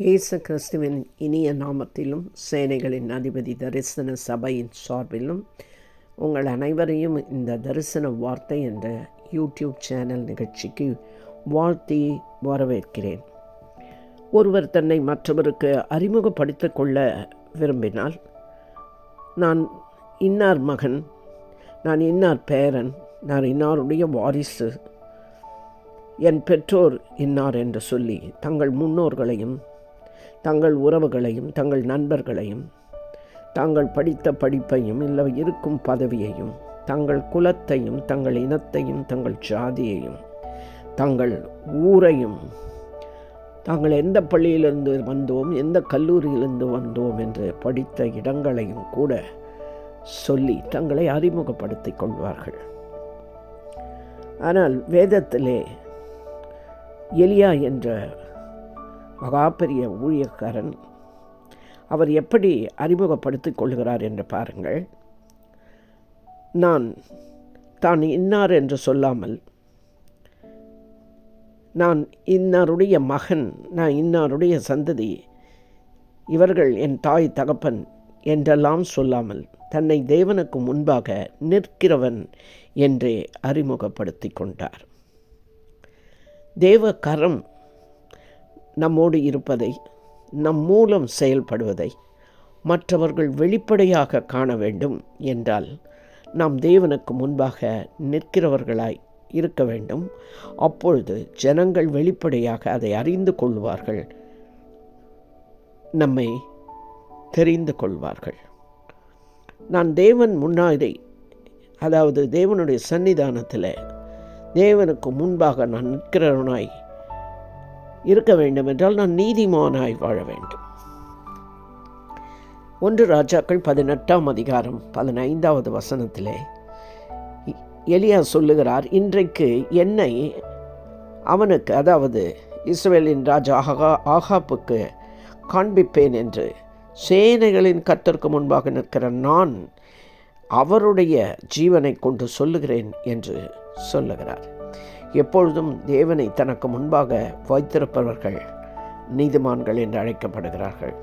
இயேசு கிறிஸ்துவின் இனிய நாமத்திலும் சேனைகளின் அதிபதி தரிசன சபையின் சார்பிலும் உங்கள் அனைவரையும் இந்த தரிசன வார்த்தை என்ற யூடியூப் சேனல் நிகழ்ச்சிக்கு வாழ்த்தி வரவேற்கிறேன். ஒருவர் தன்னை மற்றவருக்கு அறிமுகப்படுத்திக் கொள்ள விரும்பினால் நான் இன்னார் மகன் நான் இன்னார் பேரன் நான் இன்னாருடைய வாரிசு என் பெற்றோர் இன்னார் என்று சொல்லி தங்கள் முன்னோர்களையும் தங்கள் உறவுகளையும் தங்கள் நண்பர்களையும் தாங்கள் படித்த படிப்பையும் இல்லை இருக்கும் பதவியையும் தங்கள் குலத்தையும் தங்கள் இனத்தையும் தங்கள் ஜாதியையும் தங்கள் ஊரையும் தாங்கள் எந்த பள்ளியிலிருந்து வந்தோம் எந்த கல்லூரியிலிருந்து வந்தோம் என்று படித்த இடங்களையும் கூட சொல்லி தங்களை அறிமுகப்படுத்திக் கொள்வார்கள். ஆனால் வேதத்திலே எலியா என்ற மகா பெரிய ஊழியக்காரன் அவர் எப்படி அறிமுகப்படுத்திக் கொள்கிறார் என்று பாருங்கள். நான் தான் இன்னார் என்று சொல்லாமல் நான் இன்னாருடைய மகன் நான் இன்னாருடைய சந்ததி இவர்கள் என் தாய் தகப்பன் என்றெல்லாம் சொல்லாமல் தன்னை தேவனுக்கு முன்பாக நிற்கிறவன் என்றே அறிமுகப்படுத்தி கொண்டார். தேவ கரம் நம்மோடு இருப்பதை நம் மூலம் செயல்படுவதை மற்றவர்கள் வெளிப்படையாக காண வேண்டும் என்றால் நாம் தேவனுக்கு முன்பாக நிற்கிறவர்களாய் இருக்க வேண்டும். அப்பொழுது ஜனங்கள் வெளிப்படையாக அதை அறிந்து கொள்வார்கள். நம்மை தெரிந்து கொள்வார்கள். நான் தேவன் முன்னாடி அதாவது தேவனுடைய சன்னிதானத்தில் தேவனுக்கு முன்பாக நான் நிற்கிறவனாய் இருக்க வேண்டும் என்றால் நான் நீதிமானாய் வாழ வேண்டும். ஒன்று ராஜாக்கள் பதினெட்டாம் அதிகாரம் பதினைந்தாவது வசனத்திலே எலியா சொல்லுகிறார் இன்றைக்கு என்னை அவனுக்கு அதாவது இஸ்ரேலின் ராஜா ஆகா ஆகாப்புக்கு காண்பிப்பேன் என்று சேனைகளின் கத்தருக்கு முன்பாக நிற்கிற நான் அவருடைய ஜீவனை கொண்டு சொல்லுகிறேன் என்று சொல்லுகிறார். எப்பொழுதும் தேவனை தனக்கு முன்பாக வைத்திருப்பவர்கள் நீதிமான்கள் என்று அழைக்கப்படுகிறார்கள்.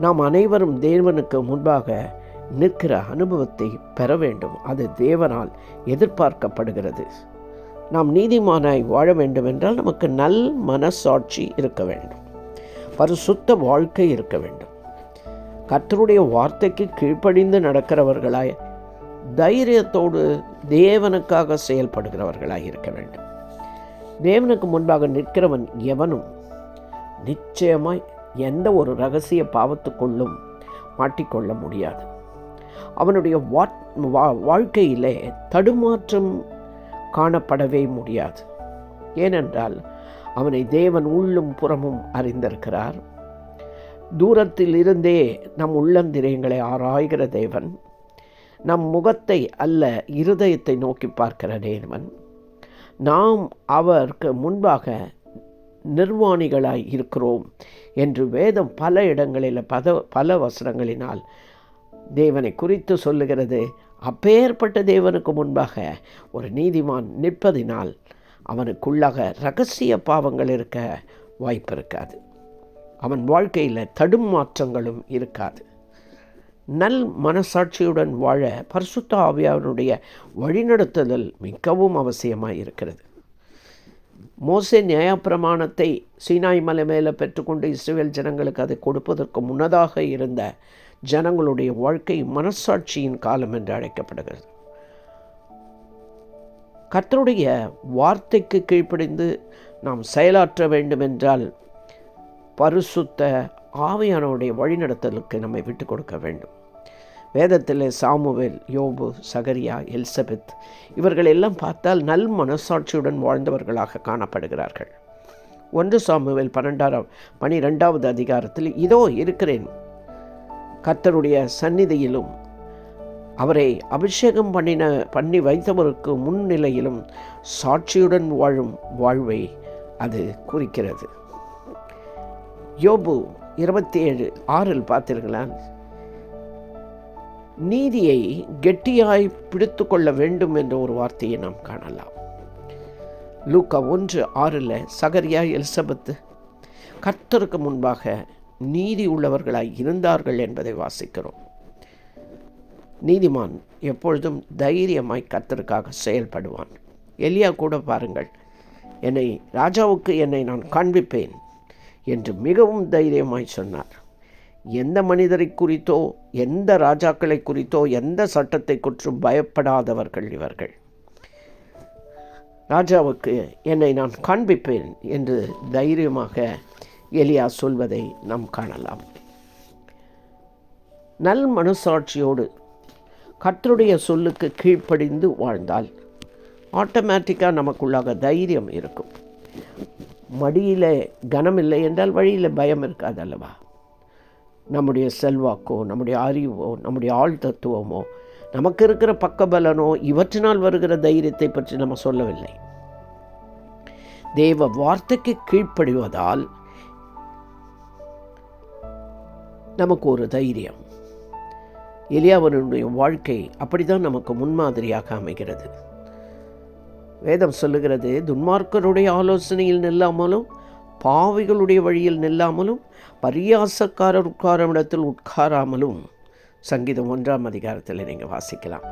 நாம் அனைவரும் தேவனுக்கு முன்பாக நிற்கிற அனுபவத்தை பெற வேண்டும். அது தேவனால் எதிர்பார்க்கப்படுகிறது. நாம் நீதிமானாய் வாழ வேண்டும் என்றால் நமக்கு நல் மனசாட்சி இருக்க வேண்டும். பரிசுத்த வாழ்க்கை இருக்க வேண்டும். கர்த்தருடைய வார்த்தைக்கு கீழ்ப்படிந்து நடக்கிறவர்களாய் தைரியத்தோடு தேவனுக்காக செயல்படுகிறவர்களாக இருக்க வேண்டும். தேவனுக்கு முன்பாக நிற்கிறவன் எவனும் நிச்சயமாய் எந்த ஒரு ரகசிய பாவத்துக்குள்ளும் மாட்டிக்கொள்ள முடியாது. அவனுடைய வாழ்க்கையிலே தடுமாற்றம் காணப்படவே முடியாது. ஏனென்றால் அவனை தேவன் உள்ளும் புறமும் அறிந்திருக்கிறார். தூரத்தில் இருந்தே நம் உள்ளந்திரியங்களை ஆராய்கிற தேவன் நம் முகத்தை அல்ல இருதயத்தை நோக்கி பார்க்கிற தேவன் நாம் அவருக்கு முன்பாக நிர்வாணிகளாய் இருக்கிறோம் என்று வேதம் பல இடங்களில் பத பல வசனங்களினால் தேவனை குறித்து சொல்லுகிறது. அப்பேற்பட்ட தேவனுக்கு முன்பாக ஒரு நீதிமான் நிற்பதினால் அவனுக்குள்ளாக ரகசிய பாவங்கள் இருக்க வாய்ப்பு இருக்காது. அவன் வாழ்க்கையில் தடுமாற்றங்களும் இருக்காது. நல் மனசாட்சியுடன் வாழ பரிசுத்த ஆவியாவினுடைய வழிநடத்துதல் மிகவும் அவசியமாக இருக்கிறது. மோசே நியாயப்பிரமாணத்தை சீனாய் மலை மேலே பெற்றுக்கொண்டு இஸ்ரேல் ஜனங்களுக்கு அதை கொடுப்பதற்கு முன்னதாக இருந்த ஜனங்களுடைய வாழ்க்கை மனசாட்சியின் காலம் என்று அழைக்கப்படுகிறது. கர்த்தருடைய வார்த்தைக்கு கீழ்ப்படிந்து நாம் செயலாற்ற வேண்டும் என்றால் பரிசுத்த ஆவியானவருடைய வழிநடத்தலுக்கு நம்மை விட்டு கொடுக்க வேண்டும். வேதத்தில் சாமுவேல் யோபு சகரியா எலிசபெத் இவர்கள் எல்லாம் பார்த்தால் நல் மனசாட்சியுடன் வாழ்ந்தவர்களாக காணப்படுகிறார்கள். ஒன்று சாமுவேல் பன்னெண்டாம் பனிரெண்டாவது அதிகாரத்தில் இதோ இருக்கிறேன். கர்த்தருடைய சந்நிதியிலும் அவரை அபிஷேகம் பண்ணின பண்ணி வைத்தவருக்கு முன்னிலையிலும் சாட்சியுடன் வாழும் வாழ்வை அது குறிக்கிறது. யோபு இருபத்தி ஏழு ஆறில் பார்த்தீர்களா? நீதியை கெட்டியாய் பிடித்து கொள்ள வேண்டும் என்ற ஒரு வார்த்தையை நாம் காணலாம். லூக்கா ஒன்று ஆறில் சகரியா எலிசபெத்து கர்த்தருக்கு முன்பாக நீதி உள்ளவர்களாய் இருந்தார்கள் என்பதை வாசிக்கிறோம். நீதிமான் எப்பொழுதும் தைரியமாய் கர்த்தருக்காக செயல்படுவான். எலியா கூட பாருங்கள் என்னை ராஜாவுக்கு என்னை நான் காண்பிப்பேன் என்று மிகவும் தைரியமாய் சொன்னார். எந்த மனிதரை குறித்தோ எந்த ராஜாக்களை குறித்தோ எந்த சட்டத்தை குற்றும் பயப்படாதவர்கள் இவர்கள். ராஜாவுக்கு என்னை நான் காண்பிப்பேன் என்று தைரியமாக எலியா சொல்வதை நாம் காணலாம். நல் மனசாட்சியோடு கர்த்தருடைய சொல்லுக்கு கீழ்ப்படிந்து வாழ்ந்தால் ஆட்டோமேட்டிக்காக நமக்குள்ளாக தைரியம் இருக்கும். மடியில் கனம் இல்லை என்றால் வழியில் பயம் இருக்காது அல்லவா? நம்முடைய செல்வாக்கோ நம்முடைய அறிவோ நம்முடைய ஆள் தத்துவமோ நமக்கு இருக்கிற பக்கபலனோ இவற்றினால் வருகிற தைரியத்தை பற்றி நம்ம சொல்லவில்லை. தேவ வார்த்தைக்கு கீழ்ப்படிவதால் நமக்கு ஒரு தைரியம். எலியாவனுடைய வாழ்க்கை அப்படிதான் நமக்கு முன்மாதிரியாக அமைகிறது. வேதம் சொல்லுகிறது துன்மார்க்கருடைய ஆலோசனையில் நில்லாமலும் பாவிகளுடைய வழியில் நில்லாமலும் பரியாசக்காரர் உட்காரும் இடத்தில் உட்காராமலும் சங்கீதம் ஒன்றாம் அதிகாரத்தில் நீங்கள் வாசிக்கலாம்.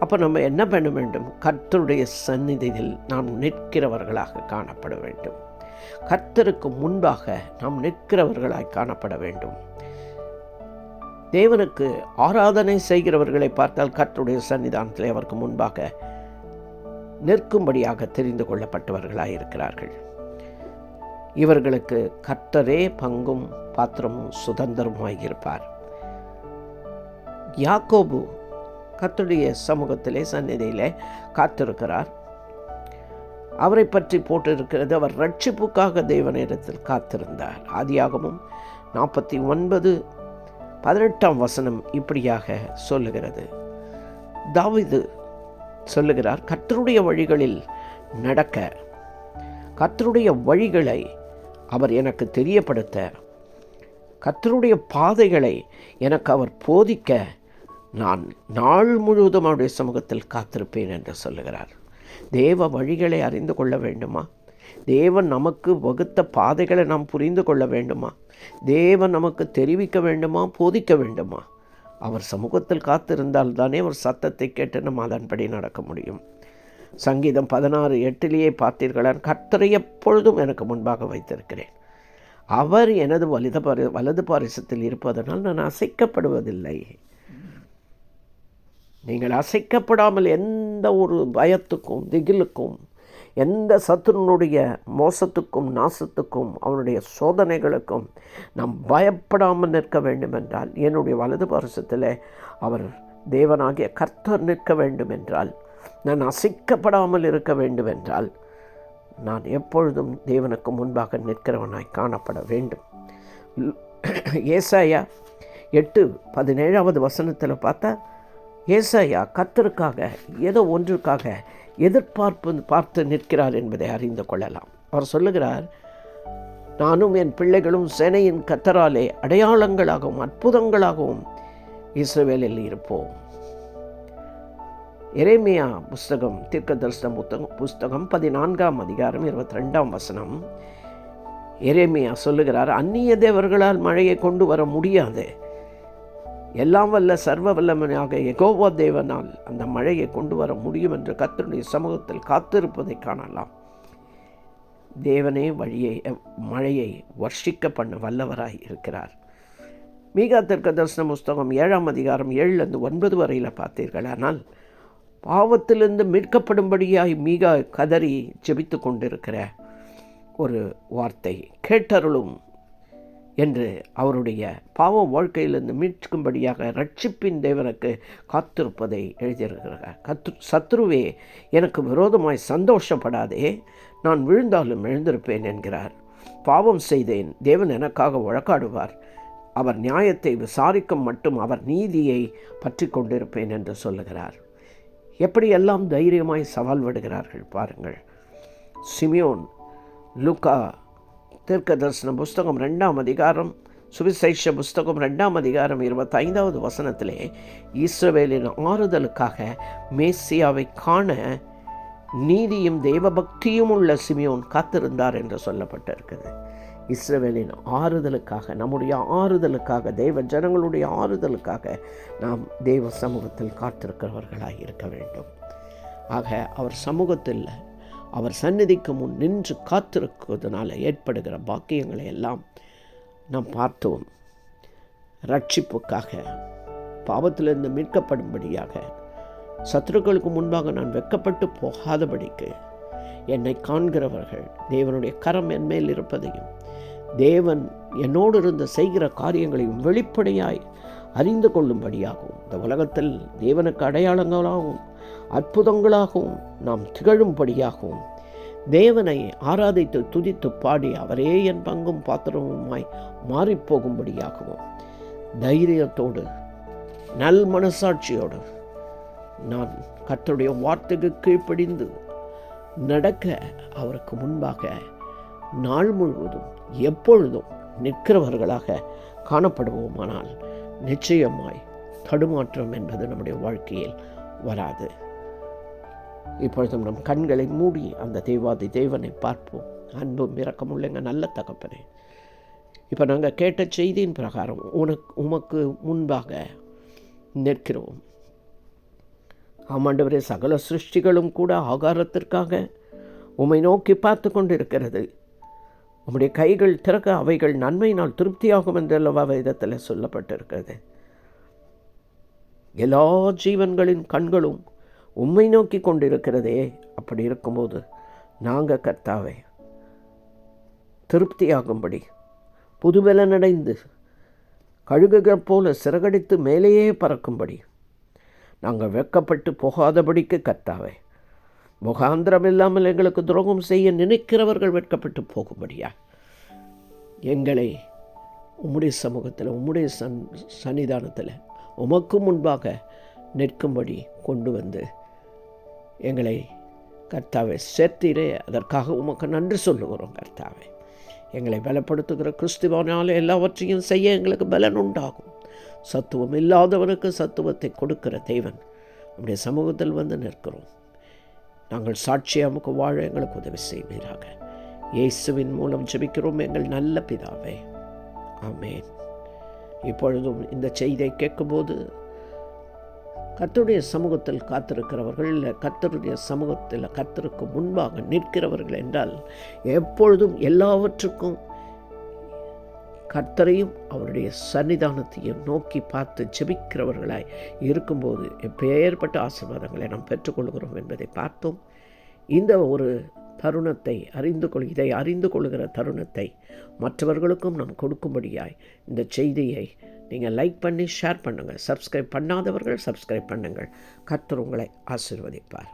அப்போ நம்ம என்ன பண்ண வேண்டும்? கர்த்தருடைய சந்நிதியில் நாம் நிற்கிறவர்களாக காணப்பட வேண்டும். கர்த்தருக்கு முன்பாக நாம் நிற்கிறவர்களாய் காணப்பட வேண்டும். தேவனுக்கு ஆராதனை செய்கிறவர்களை பார்த்தால் கர்த்தருடைய சன்னிதானத்தில் அவருக்கு முன்பாக நிற்கும்படியாக தெரிந்து கொள்ளப்பட்டவர்களாக இருக்கிறார்கள். இவர்களுக்கு கர்த்தரே பங்கும் பாத்திரமும் சுதந்திரமாய் இருப்பார் யாக்கோபு கர்த்தருடைய சமூகத்திலே சந்நிதியிலே காத்திருக்கிறார். அவரை பற்றி போட்டிருக்கிறது அவர் ரட்சிப்புக்காக தேவனிடத்தில் காத்திருந்தார். ஆதியாகமும் நாற்பத்தி ஒன்பது பதினெட்டாம் வசனம் இப்படியாக சொல்லுகிறது. தாவிது சொல்லுகிறார் கர்த்தருடைய வழிகளில் நடக்க கர்த்தருடைய வழிகளை அவர் எனக்கு தெரியப்படுத்த. கர்த்தருடைய பாதைகளை எனக்கு அவர் போதிக்க நான் நாள் முழுவதும் அவருடைய சமூகத்தில் காத்திருப்பேன் என்று சொல்லுகிறார். தேவ வழிகளை அறிந்து கொள்ள வேண்டுமா? தேவன் நமக்கு வகுத்த பாதைகளை நாம் புரிந்து கொள்ள வேண்டுமா? தேவன் நமக்கு தெரிவிக்க வேண்டுமா? போதிக்க வேண்டுமா? அவர் சமூகத்தில் காத்திருந்தால் தானே ஒரு சத்தத்தை கேட்டு நம்ம அதன்படி நடக்க முடியும். சங்கீதம் பதினாறு எட்டிலேயே பார்த்தீர்களான். கர்த்தரை எப்பொழுதும் எனக்கு முன்பாக வைத்திருக்கிறேன். அவர் எனது வலித பரி வலது பாரிசத்தில் இருப்பதனால் நான் அசைக்கப்படுவதில்லை. நீங்கள் அசைக்கப்படாமல் எந்த ஒரு பயத்துக்கும் திகிலுக்கும் எந்த சத்துருனுடைய மோசத்துக்கும் நாசத்துக்கும் அவனுடைய சோதனைகளுக்கும் நாம் பயப்படாமல் நிற்க வேண்டும் என்றால் என்னுடைய வலது பாரசத்தில் அவர் தேவனாகிய கர்த்தர் நிற்க வேண்டும் என்றால் நான் அசைக்கப்படாமல் இருக்க வேண்டுமென்றால் நான் எப்பொழுதும் தேவனுக்கு முன்பாக நிற்கிறவனாய் காணப்பட வேண்டும். ஏசாயா எட்டு பதினேழாவது வசனத்தில் பார்த்தா ஏசாயா கத்தருக்காக ஏதோ ஒன்றுக்காக எதிர்பார்ப்பு பார்த்து நிற்கிறார் என்பதை அறிந்து கொள்ளலாம். அவர் சொல்லுகிறார் நானும் என் பிள்ளைகளும் சேனையின் கத்தராலே அடையாளங்களாகவும் அற்புதங்களாகவும் இஸ்ரவேலில் இருப்போம். எரேமியா புஸ்தகம் தீர்க்கதர்சன புத்தகம் புஸ்தகம் பதினான்காம் அதிகாரம் இருபத்தி ரெண்டாம் வசனம். எரேமியா சொல்லுகிறார் அந்நிய தேவர்களால் மழையை கொண்டு வர முடியாது. எல்லாம் வல்ல சர்வ வல்லமனாக எகோவா தேவனால் அந்த மழையை கொண்டு வர முடியும் என்று கத்தருடைய சமூகத்தில் காத்திருப்பதை காணலாம். தேவனே வழியை மழையை வர்ஷிக்க பண்ண வல்லவராய் இருக்கிறார். மீகா தெற்க தர்சன புஸ்தகம் ஏழாம் அதிகாரம் ஏழுலேருந்து ஒன்பது வரையில் பார்த்தீர்கள் ஆனால் பாவத்திலிருந்து மீட்கப்படும்படியாய் மிக கதறி ஜெபித்து கொண்டிருக்கிற ஒரு வார்த்தை கேட்டருளும் என்று அவருடைய பாவ வாழ்க்கையிலிருந்து மீட்கும்படியாக ரட்சிப்பின் தேவனுக்கு காத்திருப்பதை எழுதியிருக்கிறார். கத்து சத்ருவே எனக்கு விரோதமாய் சந்தோஷப்படாதே. நான் விழுந்தாலும் எழுந்திருப்பேன் என்கிறார். பாவம் செய்தேன் தேவன் எனக்காக வழக்காடுவார். அவர் நியாயத்தை விசாரிக்கும் மட்டும் அவர் நீதியை பற்றி கொண்டிருப்பேன் என்று சொல்லுகிறார். எப்படியெல்லாம் தைரியமாய் சவால் விடுகிறார்கள் பாருங்கள். சிமியோன் லுக்கா தீர்க்க தரிசன புஸ்தகம் ரெண்டாம் அதிகாரம் சுவிசேஷ புஸ்தகம் ரெண்டாம் அதிகாரம் இருபத்தைந்தாவது வசனத்திலே ஈஸ்ரவேலின் ஆறுதலுக்காக மேசியாவை காண நீதியும் தெய்வபக்தியும் உள்ள சிமியோன் காத்திருந்தார் என்று சொல்லப்பட்டிருக்குது. இஸ்ரவேலின் ஆறுதலுக்காக நம்முடைய ஆறுதலுக்காக தெய்வ ஜனங்களுடைய ஆறுதலுக்காக நாம் தெய்வ சமூகத்தில் காத்திருக்கிறவர்களாக இருக்க வேண்டும். ஆக அவர் சமூகத்தில் அவர் சந்நிதிக்கு முன் நின்று காத்திருக்கிறதுனால ஏற்படுகிற பாக்கியங்களை எல்லாம் நாம் பார்த்தோம். ரட்சிப்புக்காக பாவத்திலிருந்து மீட்கப்படும்படியாக சத்துருக்களுக்கு முன்பாக நான் வெக்கப்பட்டு போகாதபடிக்கு என்னை காண்கிறவர்கள் தேவனுடைய கரம் என் மேல் இருப்பதையும் தேவன் என்னோடு இருந்த செய்கிற காரியங்களையும் வெளிப்படையாய் அறிந்து கொள்ளும்படியாகவும் இந்த உலகத்தில் தேவனுக்கு அடையாளங்களாகவும் அற்புதங்களாகவும் நாம் திகழும்படியாகவும் தேவனை ஆராதித்து துதித்து பாடி அவரே என் பங்கும் பாத்திரமுமாய் மாறிப்போகும்படியாகவும் தைரியத்தோடு நல் மனசாட்சியோடு நான் கத்தருடைய வார்த்தைக்கு கீழ்ப்படிந்து நடக்க அவருக்கு முன்பாக நாள் முழுவதும் எப்பொழுதும் நிற்கிறவர்களாக காணப்படுவோமானால் நிச்சயமாய் தடுமாற்றம் என்பது நம்முடைய வாழ்க்கையில் வராது. இப்பொழுதும் நம் கண்களை மூடி அந்த தெய்வாதி தேவனை பார்ப்போம். அன்பும் இரக்கமுள்ளங்க நல்ல தகப்பனே. இப்போ நாங்கள் கேட்ட செய்தியின் பிரகாரம் உனக்கு உமக்கு முன்பாக நிற்கிறோம். ஆமாண்டவரே சகல சிருஷ்டிகளும் கூட ஆகாரத்திற்காக உமை நோக்கி பார்த்து கொண்டிருக்கிறது. உம்முடைய கைகள் திறக்க அவைகள் நன்மையினால் திருப்தியாகும் என்றல்லவா வேதத்தில் சொல்லப்பட்டிருக்கிறது. எல்லா ஜீவன்களின் கண்களும் உம்மை நோக்கி கொண்டிருக்கிறதே. அப்படி இருக்கும்போது நாங்கள் கர்த்தாவே திருப்தியாகும்படி புதுபலனடைந்து கழுகுகள் போல சிறகடித்து மேலேயே பறக்கும்படி நாங்கள் வெக்கப்பட்டு போகாதபடிக்கு கர்த்தாவே முகாந்திரம் இல்லாமல் எங்களுக்கு துரோகம் செய்ய நினைக்கிறவர்கள் வெட்கப்பட்டு போகும்படியா? எங்களை உம்முடைய சமூகத்தில் உம்முடைய சன் சன்னிதானத்தில் உமக்கு முன்பாக நிற்கும்படி கொண்டு வந்து எங்களை கர்த்தாவை சேர்த்தீரே. அதற்காக உமக்கு நன்றி சொல்லுகிறோம் கர்த்தாவை. எங்களை பலப்படுத்துகிற கிறிஸ்துவனால் எல்லாவற்றையும் செய்ய எங்களுக்கு பலன் உண்டாகும். சத்துவம் இல்லாதவனுக்கு சத்துவத்தை கொடுக்கிற தெய்வன் நம்முடைய சமூகத்தில் வந்து நிற்கிறோம். நாங்கள் சாட்சியாமுக்கு வாழ எங்களுக்கு உதவி செய்வீராக. இயேசுவின் மூலம் ஜெபிக்கிறோம் எங்கள் நல்ல பிதாவே. ஆமேன். இப்பொழுதும் இந்த செய்தியை கேட்கும்போது கர்த்தருடைய சமூகத்தில் காத்திருக்கிறவர்கள் இல்லை கர்த்தருடைய சமூகத்தில் கத்தருக்கு முன்பாக நிற்கிறவர்கள் என்றால் எப்பொழுதும் எல்லாவற்றுக்கும் கர்த்தரையும் அவருடைய சன்னிதானத்தையும் நோக்கி பார்த்து ஜெபிக்கிறவர்களாய் இருக்கும்போது எப்பேற்பட்ட ஆசீர்வாதங்களை நாம் பெற்றுக்கொள்கிறோம் என்பதை பார்த்தோம். இந்த ஒரு தருணத்தை அறிந்து கொள் இதை அறிந்து கொள்கிற தருணத்தை மற்றவர்களுக்கும் நாம் கொடுக்கும்படியாய் இந்த செய்தியை நீங்கள் லைக் பண்ணி ஷேர் பண்ணுங்கள். சப்ஸ்கிரைப் பண்ணாதவர்கள் சப்ஸ்கிரைப் பண்ணுங்கள். கர்த்தர் உங்களை ஆசிர்வதிப்பார்.